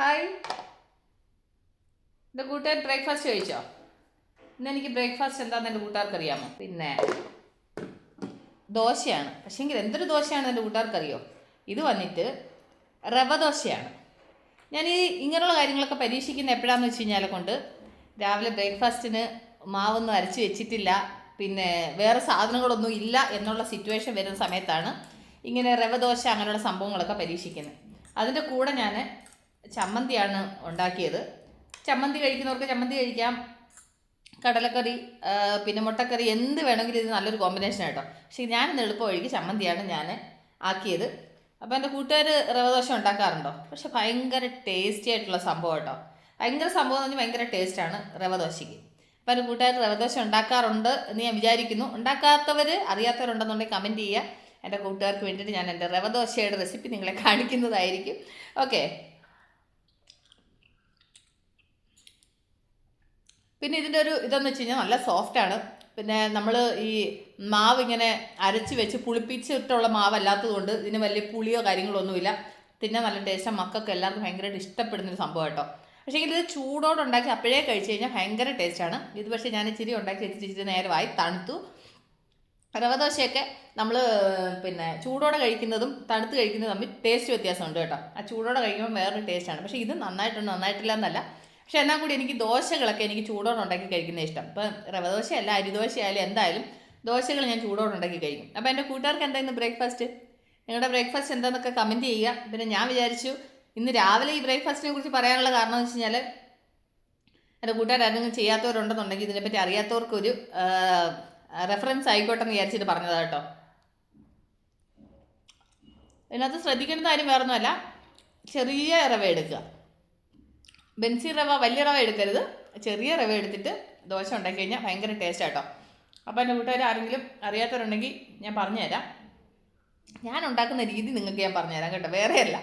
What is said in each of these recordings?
Hi എന്റെ കൂട്ടുകാർ breakfast ചോദിച്ചോ? ഇന്ന് എനിക്ക് ബ്രേക്ക്ഫാസ്റ്റ് എന്താണെന്ന് എന്റെ കൂട്ടുകാർക്ക് അറിയാമോ പിന്നെ ദോശയാണ്. പക്ഷേങ്കിൽ എന്തൊരു ദോശയാണ് എന്റെ കൂട്ടുകാർക്ക് അറിയോ ഇത് വന്നിട്ട് റവ ദോശയാണ്. ഞാൻ ഈ ഇങ്ങനെയുള്ള കാര്യങ്ങളൊക്കെ പരീക്ഷിക്കുന്ന എപ്പോഴാന്ന് വെച്ച് കഴിഞ്ഞാൽ കൊണ്ട് രാവിലെ ബ്രേക്ക്ഫാസ്റ്റിന് മാവൊന്നും അരച്ച് വെച്ചിട്ടില്ല. പിന്നെ വേറെ സാധനങ്ങളൊന്നും ഇല്ല എന്നുള്ള സിറ്റുവേഷൻ വരുന്ന സമയത്താണ് ഇങ്ങനെ റവ ദോശ അങ്ങനെയുള്ള സംഭവങ്ങളൊക്കെ പരീക്ഷിക്കുന്നത് അതിന്റെ കൂടെ ഞാൻ ചമ്മന്തിയാണ് ഉണ്ടാക്കിയത്. ചമ്മന്തി കഴിക്കുന്നവർക്ക് ചമ്മന്തി കഴിക്കാം. കടലക്കറി പിന്നെ മുട്ടക്കറി എന്ത് വേണമെങ്കിലും ഇത് നല്ലൊരു കോമ്പിനേഷൻ കേട്ടോ പക്ഷേ ഇന്ന് എളുപ്പ വഴിക്ക് ചമ്മന്തിയാണ് ഞാൻ ആക്കിയത്. അപ്പോൾ എന്റെ കൂട്ടുകാർ റവദോശ ഉണ്ടാക്കാറുണ്ടോ? പക്ഷെ ഭയങ്കര ടേസ്റ്റി ആയിട്ടുള്ള സംഭവം കേട്ടോ ഭയങ്കര സംഭവം എന്ന് പറഞ്ഞാൽ ഭയങ്കര ടേസ്റ്റാണ് റവദോശയ്ക്ക്. അപ്പോൾ എന്റെ കൂട്ടുകാർ റവദോശ ഉണ്ടാക്കാറുണ്ട് എന്ന് ഞാൻ വിചാരിക്കുന്നു. ഉണ്ടാക്കാത്തവർ അറിയാത്തവരുണ്ടെന്നുണ്ടെങ്കിൽ കമന്റ് ചെയ്യുക. എന്റെ കൂട്ടുകാർക്ക് വേണ്ടിയിട്ട് ഞാൻ എന്റെ റവദോശയുടെ റെസിപ്പി നിങ്ങളെ കാണിക്കുന്നതായിരിക്കും. ഓക്കെ പിന്നെ ഇതിന്റെ ഒരു ഇതെന്ന് വെച്ച് കഴിഞ്ഞാൽ നല്ല സോഫ്റ്റാണ് പിന്നെ നമ്മൾ ഈ മാവ് ഇങ്ങനെ അരച്ച് വെച്ച് പുളിപ്പിച്ചിട്ടുള്ള മാവ് അല്ലാത്തതുകൊണ്ട് ഇതിന് വലിയ പുളിയോ കാര്യങ്ങളോ ഒന്നുമില്ല തിന്നാൻ നല്ല ടേസ്റ്റ് മക്കൾക്ക് എല്ലാവർക്കും ഭയങ്കരമായിട്ട് ഇഷ്ടപ്പെടുന്ന ഒരു സംഭവം കേട്ടോ. പക്ഷേ ഇത് ചൂടോടെ ഉണ്ടാക്കി അപ്പോഴേ കഴിച്ച് കഴിഞ്ഞാൽ ഭയങ്കര ടേസ്റ്റാണ് ഇത് പക്ഷേ ഞാൻ ഇച്ചിരി ഉണ്ടാക്കി വെച്ചിട്ട് നേരമായി തണുത്തു. റവദോശയൊക്കെ നമ്മൾ പിന്നെ ചൂടോടെ കഴിക്കുന്നതും തണുത്ത് കഴിക്കുന്നതും തമ്മിൽ ടേസ്റ്റ് വ്യത്യാസമുണ്ട് കേട്ടോ. ആ ചൂടോടെ കഴിക്കുമ്പോൾ വേറൊരു ടേസ്റ്റാണ് പക്ഷേ ഇത് നന്നായിട്ടുണ്ട് നന്നായിട്ടില്ല എന്നല്ല. പക്ഷേ എന്നാൽ കൂടി എനിക്ക് ദോശകളൊക്കെ എനിക്ക് ചൂടോടെ ഉണ്ടാക്കി കഴിക്കുന്ന ഇഷ്ടം. ഇപ്പം റവ ദോശയല്ല അരിദോശ ആയാലും എന്തായാലും ദോശകൾ ഞാൻ ചൂടോടെ ഉണ്ടാക്കി കഴിക്കും. അപ്പോൾ എന്റെ കൂട്ടുകാർക്ക് എന്തായിരുന്നു ബ്രേക്ക്ഫാസ്റ്റ്? നിങ്ങളുടെ ബ്രേക്ക്ഫാസ്റ്റ് എന്താണെന്നൊക്കെ കമന്റ് ചെയ്യുക. പിന്നെ ഞാൻ വിചാരിച്ചു ഇന്ന് രാവിലെ ഈ ബ്രേക്ക്ഫാസ്റ്റിനെ കുറിച്ച് പറയാനുള്ള കാരണം എന്ന് വെച്ച് കഴിഞ്ഞാൽ എന്റെ കൂട്ടുകാർ ആരെങ്കിലും ചെയ്യാത്തവരുണ്ടെന്നുണ്ടെങ്കിൽ ഇതിനെപ്പറ്റി അറിയാത്തവർക്കൊരു റെഫറൻസ് ആയിക്കോട്ടെ എന്ന് വിചാരിച്ചിട്ട് പറഞ്ഞതാണ് കേട്ടോ. ഇതിനകത്ത് ശ്രദ്ധിക്കേണ്ട കാര്യം വേറൊന്നുമല്ല. ചെറിയ റവ എടുക്കുക. ബെൻസി റവ വലിയ റവ എടുക്കരുത്. ചെറിയ റവ എടുത്തിട്ട് ദോശ ഉണ്ടാക്കി കഴിഞ്ഞാൽ ഭയങ്കര ടേസ്റ്റ് ആട്ടോ. അപ്പോൾ എന്റെ കൂട്ടുകാർ ആരെങ്കിലും അറിയാത്തവരുണ്ടെങ്കിൽ ഞാൻ പറഞ്ഞുതരാം. ഞാൻ ഉണ്ടാക്കുന്ന രീതി നിങ്ങൾക്ക് ഞാൻ പറഞ്ഞുതരാം കേട്ടോ വേറെയല്ല.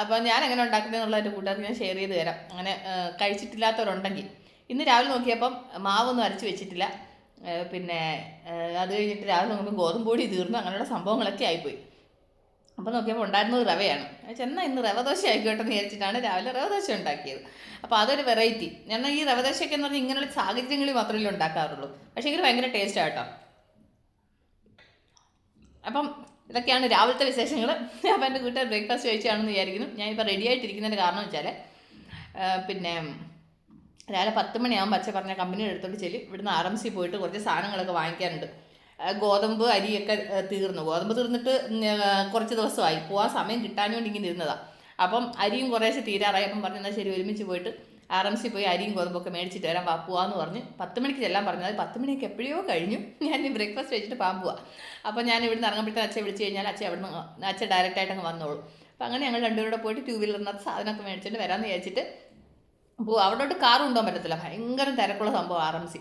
അപ്പോൾ ഞാൻ എങ്ങനെ ഉണ്ടാക്കുന്നതെന്നുള്ള എന്റെ കൂട്ടുകാർക്ക് ഞാൻ ഷെയർ ചെയ്ത് തരാം. അങ്ങനെ കഴിച്ചിട്ടില്ലാത്തവരുണ്ടെങ്കിൽ. ഇന്ന് രാവിലെ നോക്കിയപ്പം മാവൊന്നും അരച്ച് വെച്ചിട്ടില്ല. പിന്നെ അത് കഴിഞ്ഞിട്ട് രാവിലെ നോക്കുമ്പോൾ ഗോതമ്പ് തീർന്നു. അങ്ങനെയുള്ള സംഭവങ്ങളൊക്കെ ആയിപ്പോയി. അപ്പോൾ നോക്കിയപ്പോൾ ഉണ്ടായിരുന്നത് റവയാണ്. ചെന്നാൽ ഇന്ന് റവ ദോശ ആയിക്കോട്ടെ എന്ന് വിചാരിച്ചിട്ടാണ് രാവിലെ റവ ദോശ ഉണ്ടാക്കിയത്. അപ്പോൾ അതൊരു വെറൈറ്റി ഞാൻ ഈ റവ ദോശയൊക്കെ എന്ന് പറഞ്ഞാൽ ഇങ്ങനെയുള്ള സാഹചര്യങ്ങളിൽ മാത്രമേ ഉണ്ടാക്കാറുള്ളൂ. പക്ഷേ ഇതിൽ ഭയങ്കര ടേസ്റ്റാണ് കേട്ടോ. അപ്പം ഇതൊക്കെയാണ് രാവിലത്തെ വിശേഷങ്ങൾ അപ്പം എന്റെ കൂട്ടുകാർ ബ്രേക്ക്ഫാസ്റ്റ് കഴിച്ചാണെന്ന് വിചാരിക്കുന്നു. ഞാനിപ്പോൾ റെഡി ആയിട്ടിരിക്കുന്നതിന്റെ കാരണം വെച്ചാൽ പിന്നെ രാവിലെ പത്ത് മണിയാകുമ്പോൾ അച്ഛൻ പറഞ്ഞ കമ്പനിയുടെ അടുത്തോട്ട് ചെല്ലി. ഇവിടുന്ന് ആർ എം സി പോയിട്ട് കുറച്ച് സാധനങ്ങളൊക്കെ വാങ്ങിക്കാനുണ്ട്. ഗോതമ്പ് അരിയൊക്കെ തീർന്നു. ഗോതമ്പ് തീർന്നിട്ട് കുറച്ച് ദിവസമായി. പോകാൻ സമയം കിട്ടാൻ വേണ്ടി ഇങ്ങനെ ഇരുന്നതാണ് അപ്പം അരിയും കുറേശ്ശെ തീരാറായി. അപ്പം പറഞ്ഞു എന്നാൽ ശരി ഒരുമിച്ച് പോയിട്ട് ആർ എം സി പോയി അരിയും ഗോതമ്പൊക്കെ മേടിച്ചിട്ട് വരാൻ വാ പോവാന്ന് പറഞ്ഞ് പത്ത് മണിക്ക് ചെല്ലാൻ പറഞ്ഞു. അത് പത്ത് മണിയൊക്കെ എപ്പോഴോ കഴിഞ്ഞു. ഞാൻ ബ്രേക്ക്ഫാസ്റ്റ് കഴിച്ചിട്ട് പാൻ പോവാം. അപ്പോൾ ഞാൻ ഇവിടുന്ന് ഇറങ്ങുമ്പോഴത്തേക്ക് അച്ഛൻ വിളിച്ചു കഴിഞ്ഞാൽ അച്ഛൻ അവിടുന്ന് അച്ഛൻ ഡയറക്റ്റായിട്ട് അങ്ങ് വന്നോളൂ. അപ്പം അങ്ങനെ ഞങ്ങൾ രണ്ടുപേരുടെ പോയിട്ട് ടൂ വീലറിനകത്ത് സാധനമൊക്കെ മേടിച്ചിട്ട് വരാമെന്ന് വിചാരിച്ചിട്ട് അപ്പോൾ അവിടോട്ട് കാർ കൊണ്ടുപോകാൻ പറ്റത്തില്ല. ഭയങ്കര തിരക്കുള്ള സംഭവം ആർ എം സി.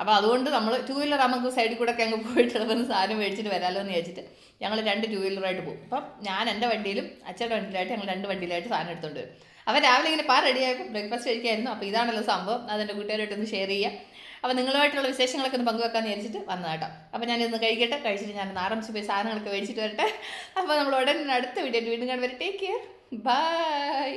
അപ്പോൾ അതുകൊണ്ട് നമ്മൾ ടൂ വീലർ നമുക്ക് സൈഡിൽ കൂടെ ഒക്കെ അങ്ങ് പോയിട്ട് ഇളവുന്ന സാധനം മേടിച്ചിട്ട് വരാമല്ലോ എന്ന് വിചാരിച്ചിട്ട് ഞങ്ങൾ രണ്ട് ടൂ വീലറായിട്ട് പോകും. അപ്പം ഞാൻ എന്റെ വണ്ടിയിലും അച്ഛന്റെ വണ്ടിയിലായിട്ട് ഞങ്ങൾ രണ്ട് വണ്ടിയിലായിട്ട് സാധനം എടുത്തുകൊണ്ട് വരും. അപ്പം രാവിലെ ഇങ്ങനെ പാ റെഡിയായപ്പോൾ ബ്രേക്ക്ഫാസ്റ്റ് കഴിക്കായിരുന്നു. അപ്പോൾ ഇതാണല്ലോ സംഭവം. അതെന്റെ കൂട്ടുകാരായിട്ടൊന്ന് ഷെയർ ചെയ്യാം. അപ്പോൾ നിങ്ങളുമായിട്ടുള്ള വിശേഷങ്ങളൊക്കെ ഒന്ന് പങ്കുവെക്കാന്ന് വിചാരിച്ചിട്ട് വന്നത് കേട്ടോ അപ്പോൾ ഞാനിന്ന് കഴിക്കട്ടെ കഴിച്ചിട്ട് ഞാൻ ആരംഭിച്ച് പോയി സാധനങ്ങളൊക്കെ മേടിച്ചിട്ട് വരട്ടെ. അപ്പോൾ നമ്മൾ ഉടനെ അടുത്ത വീഡിയോ വീണ്ടും കാണുമ്പോൾ ടേക്ക് കെയർ ബൈ